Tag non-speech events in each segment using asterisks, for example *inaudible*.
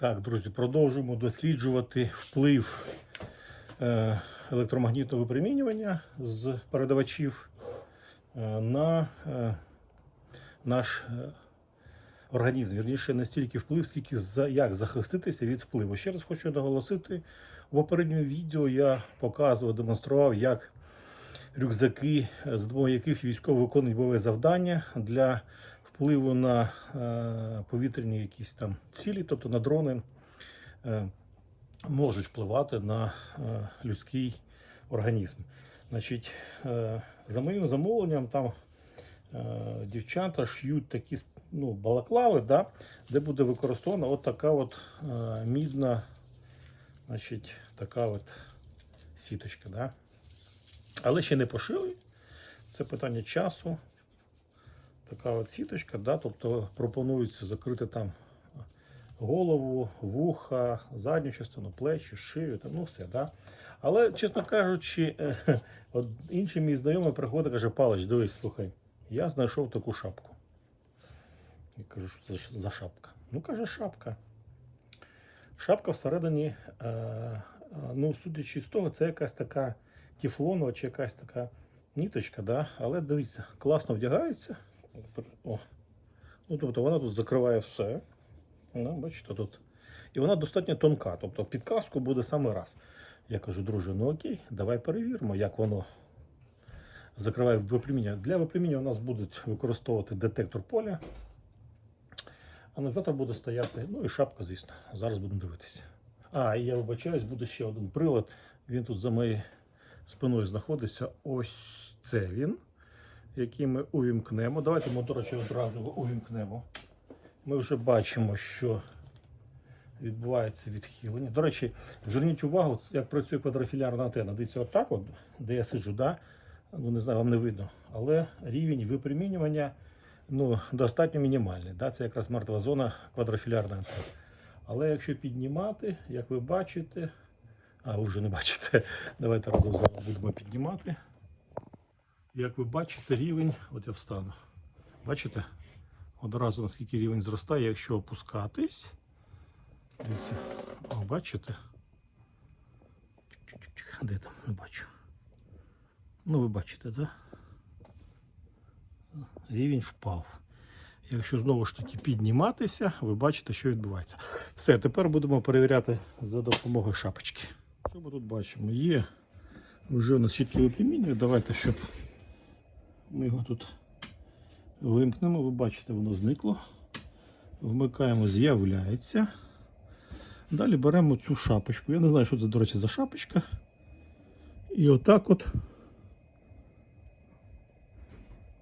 Так, друзі, продовжуємо досліджувати вплив е, електромагнітного випромінювання з передавачів е, на е, наш організм. Вірніше, не стільки вплив, скільки як захиститися від впливу. Ще раз хочу наголосити, в попередньому відео я показував, демонстрував, як рюкзаки, з допомогою яких військові виконують бойове завдання для впливу на е, повітряні якісь там цілі, тобто на дрони, е, можуть впливати на е, людський організм. Значить, за моїм замовленням, там дівчата ш'ють такі ну, балаклави, да, де буде використована от така от мідна, значить, така от сіточка. Да. Але ще не пошили. Це питання часу така от сіточка, да, тобто пропонується закрити там голову, вуха, задню частину, плечі, шию, там, ну все. Да. Але, чесно кажучи, е, *laughs* от інший мій знайомий приходить каже, Палич, дивись, слухай, я знайшов таку шапку. Я кажу, що це за шапка? Ну, каже, шапка. Шапка всередині, е, е, ну, судячи з того, це якась така тефлонова чи якась така ніточка, да? але дивіться, класно вдягається. О. Ну, тобто вона тут закриває все. Ну, бачите, тут. І вона достатньо тонка. Тобто під каску буде саме раз. Я кажу, друже, ну окей, давай перевіримо, як воно закриває випромінювання. Для випромінювання у нас будуть використовувати детектор поля. Аналізатор буде стояти, ну і шапка, звісно. Зараз будемо дивитися. А, і я вибачаюсь, буде ще один прилад. Він тут за моєю спиною знаходиться. Ось це він який ми увімкнемо. Давайте ми, одразу увімкнемо. Ми вже бачимо, що відбувається відхилення. До речі, зверніть увагу, як працює квадрофілярна антенна. Дивіться, отак, от, де я сиджу, да? ну не знаю, вам не видно. Але рівень випромінювання ну, достатньо мінімальний. Да? Це якраз мертва зона квадрофілярної антенни. Але якщо піднімати, як ви бачите, а ви вже не бачите, *laughs* давайте разом будемо піднімати. Як ви бачите, рівень, от я встану. Бачите? Одразу наскільки рівень зростає, якщо опускатись. Дивіться, о, бачите? Де там? Не бачу. Ну, ви бачите, так? Да? Рівень впав. Якщо знову ж таки підніматися, ви бачите, що відбувається. Все, тепер будемо перевіряти за допомогою шапочки. Що ми тут бачимо? Є вже у нас чітке випромінює. Давайте, щоб ми його тут вимкнемо. Ви бачите, воно зникло. Вмикаємо, з'являється. Далі беремо цю шапочку. Я не знаю, що це, до речі, за шапочка. І отак от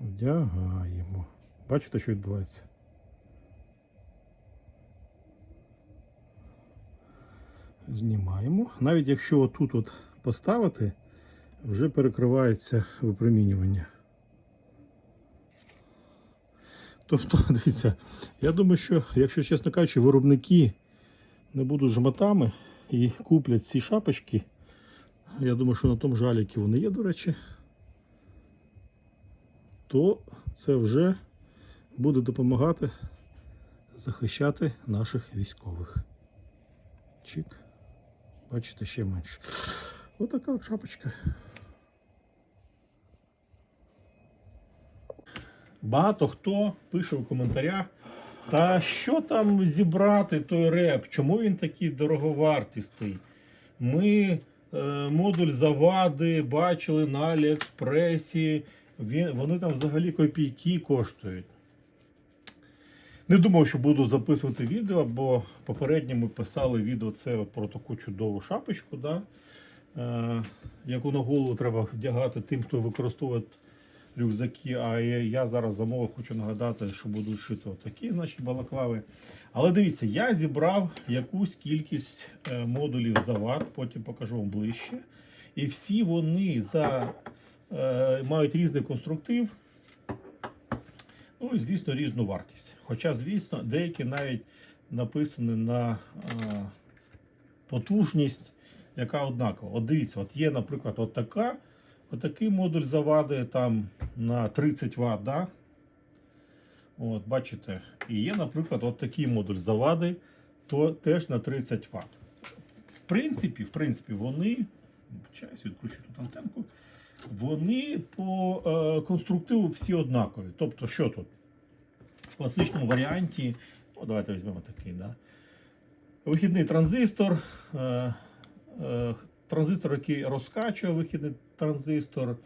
вдягаємо. Бачите, що відбувається? Знімаємо. Навіть якщо отут от поставити, вже перекривається випромінювання. Тобто, *laughs* дивіться, я думаю, що, якщо чесно кажучи, виробники не будуть жмотами і куплять ці шапочки, я думаю, що на тому жалі, які вони є, до речі, то це вже буде допомагати захищати наших військових. Чик. Бачите, ще менше. Отака от шапочка. Багато хто пише в коментарях, та що там зібрати той реп, чому він такий дороговартісний? Ми е, модуль завади бачили на Аліекспресі, він, вони там взагалі копійки коштують. Не думав, що буду записувати відео, бо попередньо ми писали відео це про таку чудову шапочку, да? е, яку на голову треба вдягати тим, хто використовує рюкзаки. А я, зараз замовив, хочу нагадати, що будуть шити такі значить, балаклави. Але дивіться, я зібрав якусь кількість е, модулів завад, потім покажу вам ближче. І всі вони за, е, мають різний конструктив. Ну і, звісно, різну вартість. Хоча, звісно, деякі навіть написані на е, потужність, яка однакова. От дивіться, от є, наприклад, от така, отакий модуль завади там на 30 Вт. Да? От, бачите, і є, наприклад, от такий модуль завади то теж на 30 Вт. В принципі, в принципі, вони. Чаюсь, відключу тут антенку. Вони по е, конструктиву всі однакові. Тобто, що тут? В класичному варіанті, ну, давайте візьмемо такий, да? вихідний транзистор, е, е, транзистор, який розкачує вихідний транзистор.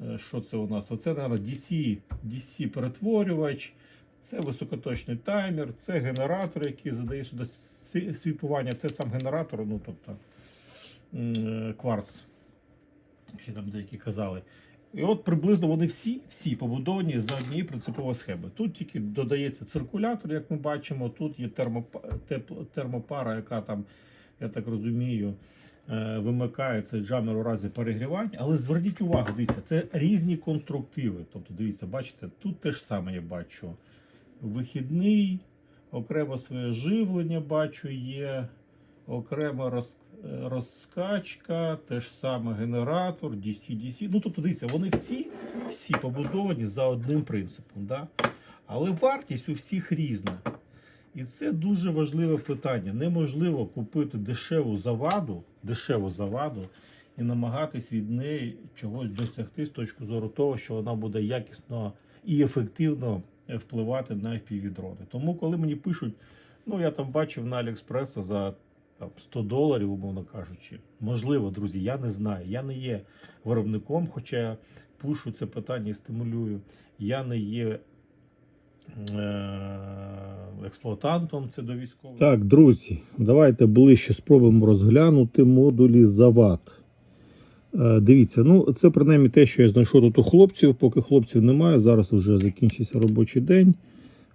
Е, Що це у нас? Оце, мабуть, DC, DC перетворювач, це високоточний таймер, це генератор, який задає сюди свіпування. Це сам генератор, ну тобто е, кварц. Ще там деякі казали. І от приблизно вони всі, всі побудовані за однією принципової схеми. Тут тільки додається циркулятор, як ми бачимо. Тут є термопара, яка там, я так розумію, вимикає цей джамер у разі перегрівання. Але зверніть увагу, дивіться, це різні конструктиви. Тобто, дивіться, бачите, тут те ж саме я бачу. Вихідний, окремо своє живлення бачу є, окрема роз, е, розкачка, те ж саме генератор, DC, DC. Ну, тобто, дивіться, вони всі, всі побудовані за одним принципом. Да? Але вартість у всіх різна. І це дуже важливе питання. Неможливо купити дешеву заваду, дешеву заваду і намагатись від неї чогось досягти з точки зору того, що вона буде якісно і ефективно впливати на FPV-дрони. Тому, коли мені пишуть, ну я там бачив на Аліекспреса за там, 100 доларів, умовно кажучи. Можливо, друзі, я не знаю. Я не є виробником, хоча пушу це питання і стимулюю. Я не є експлуатантом, це до військових. Так, друзі, давайте ближче спробуємо розглянути модулі завод. Е, Дивіться, ну це принаймні те, що я знайшов тут у хлопців. Поки хлопців немає, зараз вже закінчився робочий день.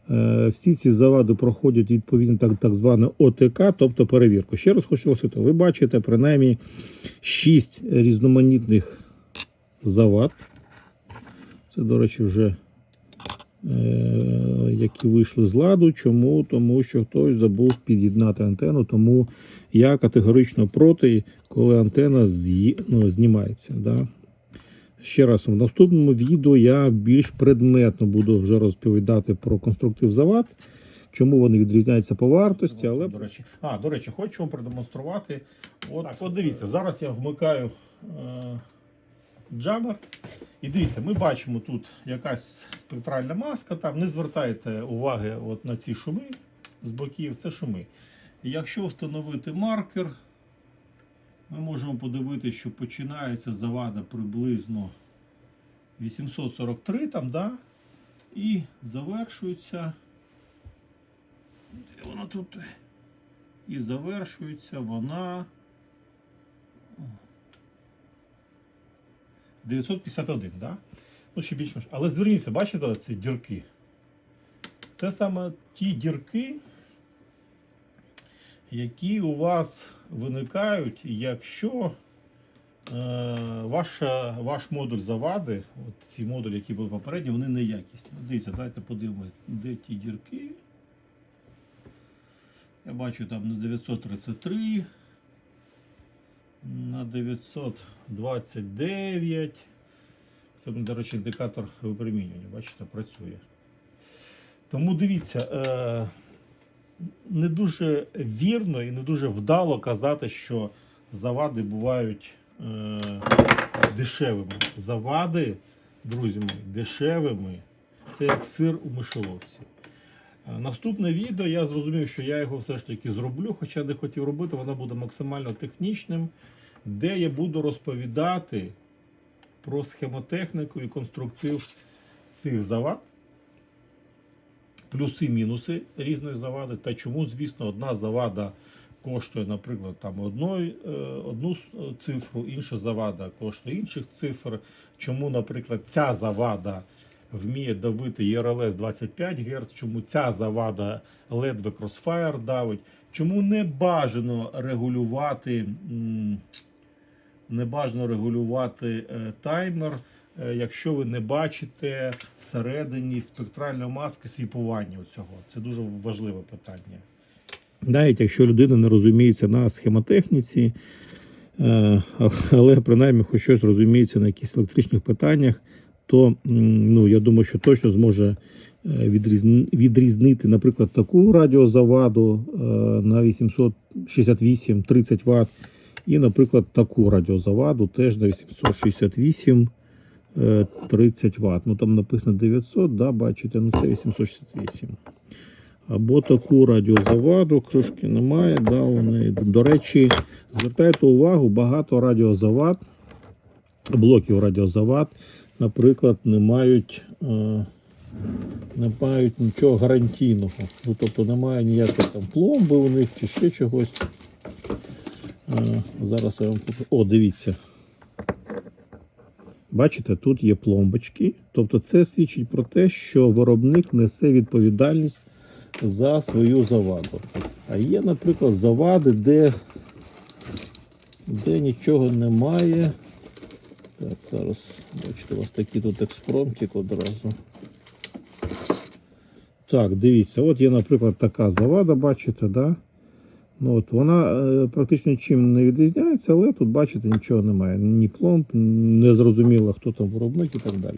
Е, Всі ці завади проходять відповідно так, так зване ОТК, тобто перевірку. Ще раз хочу освітити. Ви бачите принаймні 6 різноманітних завад. Це, до речі, вже е, які вийшли з ладу. Чому? Тому що хтось забув під'єднати антенну, тому я категорично проти, коли антенна з'ї- ну, знімається. Да? Ще раз, в наступному відео я більш предметно буду вже розповідати про конструктив завод, чому вони відрізняються по вартості. Але до речі, а, до речі, хочу вам продемонструвати. От, от дивіться, зараз я вмикаю е, джамер. І дивіться, ми бачимо тут якась спектральна маска. Там не звертайте уваги от на ці шуми з боків, це шуми. І Якщо встановити маркер, ми можемо подивитися, що починається завада приблизно 843 там, да? і завершується. Де вона тут? І завершується вона. 951, да? Ну, ще більш-менш. Але зверніться, бачите ці дірки? Це саме ті дірки, які у вас виникають, якщо е, ваша, ваш модуль завади, от ці модулі, які були попередні, вони неякісні. От Дивіться, давайте подивимось, де ті дірки. Я бачу там на 933, на 929. Це, до речі, індикатор випромінювання, бачите, працює. Тому дивіться, е, не дуже вірно і не дуже вдало казати, що завади бувають е, дешевими. Завади, друзі мої, дешевими. Це як сир у мишоловці. Е, Наступне відео я зрозумів, що я його все ж таки зроблю, хоча не хотів робити, воно буде максимально технічним, де я буду розповідати про схемотехніку і конструктив цих завад, плюси-мінуси різної завади, та чому, звісно, одна завада коштує, наприклад, там одну, одну цифру, інша завада коштує інших цифр. Чому, наприклад, ця завада вміє давити ERLS 25 Гц, чому ця завада ледве Crossfire давить, чому не бажано регулювати. не бажано регулювати е, таймер, е, якщо ви не бачите всередині спектральної маски свіпування цього. Це дуже важливе питання. Навіть якщо людина не розуміється на схемотехніці, е, але принаймні хоч щось розуміється на якихось електричних питаннях, то ну, я думаю, що точно зможе е, відрізнити, наприклад, таку радіозаваду е, на 868 30 Вт, і, наприклад, таку радіозаваду теж на 868 е, 30 Вт. Ну там написано 900, да, бачите, ну це 868. Або таку радіозаваду, кришки немає, да, вони. До речі, звертайте увагу, багато радіозавад, блоків радіозавад, наприклад, не мають, е, не мають нічого гарантійного. Ну, тобто немає ніякої там пломби у них чи ще чогось. Е, зараз я вам покажу. О, дивіться. Бачите, тут є пломбочки. Тобто це свідчить про те, що виробник несе відповідальність за свою заваду. А є, наприклад, завади, де, де нічого немає. Так, зараз, бачите, у вас такий тут експромтик одразу. Так, дивіться, от є, наприклад, така завада, бачите, да? Ну, от вона е, практично чим не відрізняється, але тут, бачите, нічого немає. Ні пломб, не зрозуміло, хто там виробник і так далі.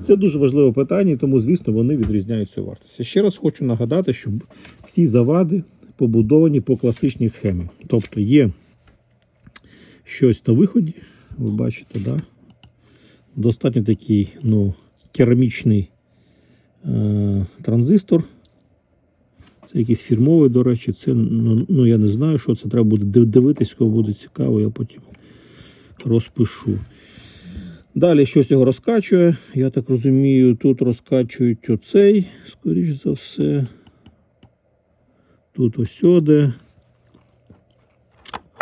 Це дуже важливе питання, тому, звісно, вони відрізняють цю вартість. Ще раз хочу нагадати, що всі завади побудовані по класичній схемі. Тобто є щось на виході, ви бачите, да? достатньо такий ну, керамічний е- транзистор. Це якийсь фірмовий, до речі, це ну, ну я не знаю, що це треба буде дивитись, кого буде цікаво, я потім розпишу. Далі щось його розкачує. Я так розумію, тут розкачують оцей, скоріш за все. Тут ось оде.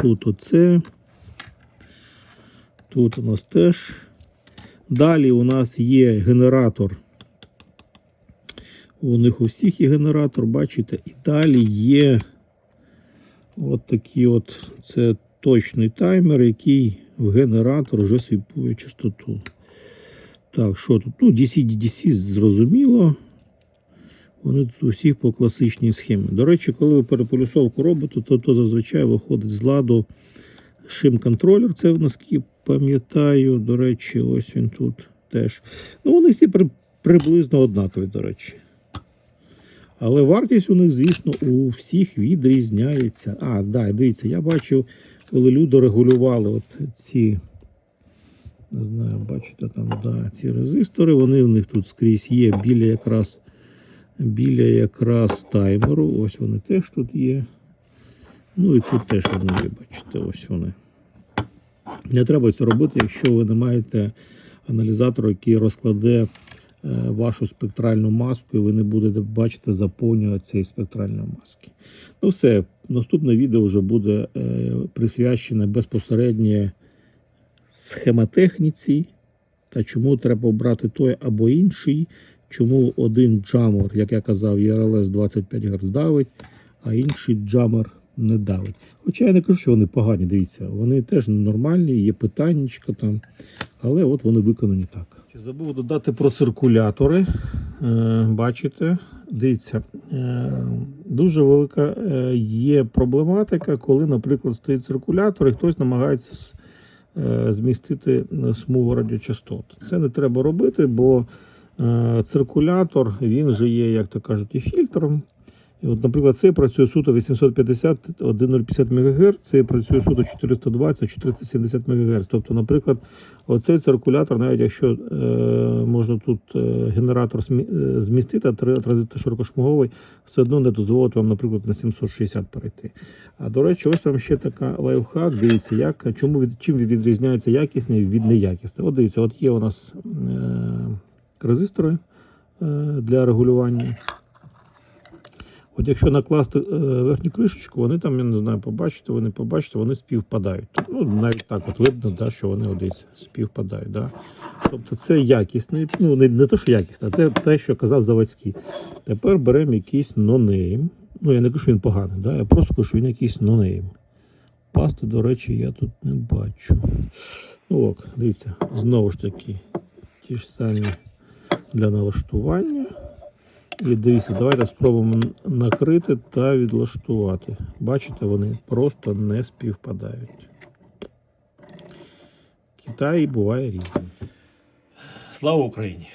Тут оце. Тут у нас теж. Далі у нас є генератор. У них у всіх є генератор, бачите, і далі є от такий от це точний таймер, який в генератор вже свіпує частоту. Так, що тут? Ну, DC, DDC зрозуміло. Вони тут усіх по класичній схемі. До речі, коли ви переполюсовку робите, то, то зазвичай виходить з ладу шим-контролер. Це наскільки пам'ятаю. До речі, ось він тут теж. Ну, вони всі при, приблизно однакові, до речі. Але вартість у них, звісно, у всіх відрізняється. А, да, дивіться, я бачив, коли люди регулювали от ці, не знаю, бачите, там, да, ці резистори, вони в них тут скрізь є біля якраз, біля якраз таймеру. Ось вони теж тут є. Ну і тут теж є, бачите, ось вони. Не треба це робити, якщо ви не маєте аналізатора, який розкладе е, вашу спектральну маску, і ви не будете бачити заповнювати цієї спектральної маски. Ну все, наступне відео вже буде е, присвячене безпосередньо схемотехніці та чому треба обрати той або інший, чому один джамер, як я казав, ЄРЛС 25 Гц давить, а інший джамер не давить. Хоча я не кажу, що вони погані, дивіться, вони теж нормальні, є питаннячка там, але от вони виконані так. Забув додати про циркулятори. Е, бачите, дивіться, е, дуже велика е, є проблематика, коли, наприклад, стоїть циркулятор і хтось намагається змістити смугу радіочастот. Це не треба робити, бо циркулятор він же є, як то кажуть, і фільтром. От, наприклад, цей працює суто 850 1050 МГц, цей працює суто 420 470 МГц. Тобто, наприклад, оцей циркулятор, навіть якщо е, можна тут е, генератор е, змістити, а широкошмуговий, все одно не дозволить вам, наприклад, на 760 перейти. А до речі, ось вам ще така лайфхак. Дивіться, як чому від чим відрізняється якісний від неякісний. От дивіться, от є у нас е, резистори е, для регулювання. От якщо накласти е, верхню кришечку, вони там, я не знаю, побачите, вони побачите, вони співпадають. Ну, навіть так от видно, да, що вони одесь співпадають. Да. Тобто це якісний, ну не, не те, що якісний, а це те, що казав заводський. Тепер беремо якийсь нонейм. Ну, я не кажу, що він поганий, да, я просто кажу, що він якийсь нонейм. Пасти, до речі, я тут не бачу. Ну, ок, дивіться, знову ж таки, ті ж самі для налаштування. І дивіться, давайте спробуємо накрити та відлаштувати. Бачите, вони просто не співпадають. Китай буває різним. Слава Україні!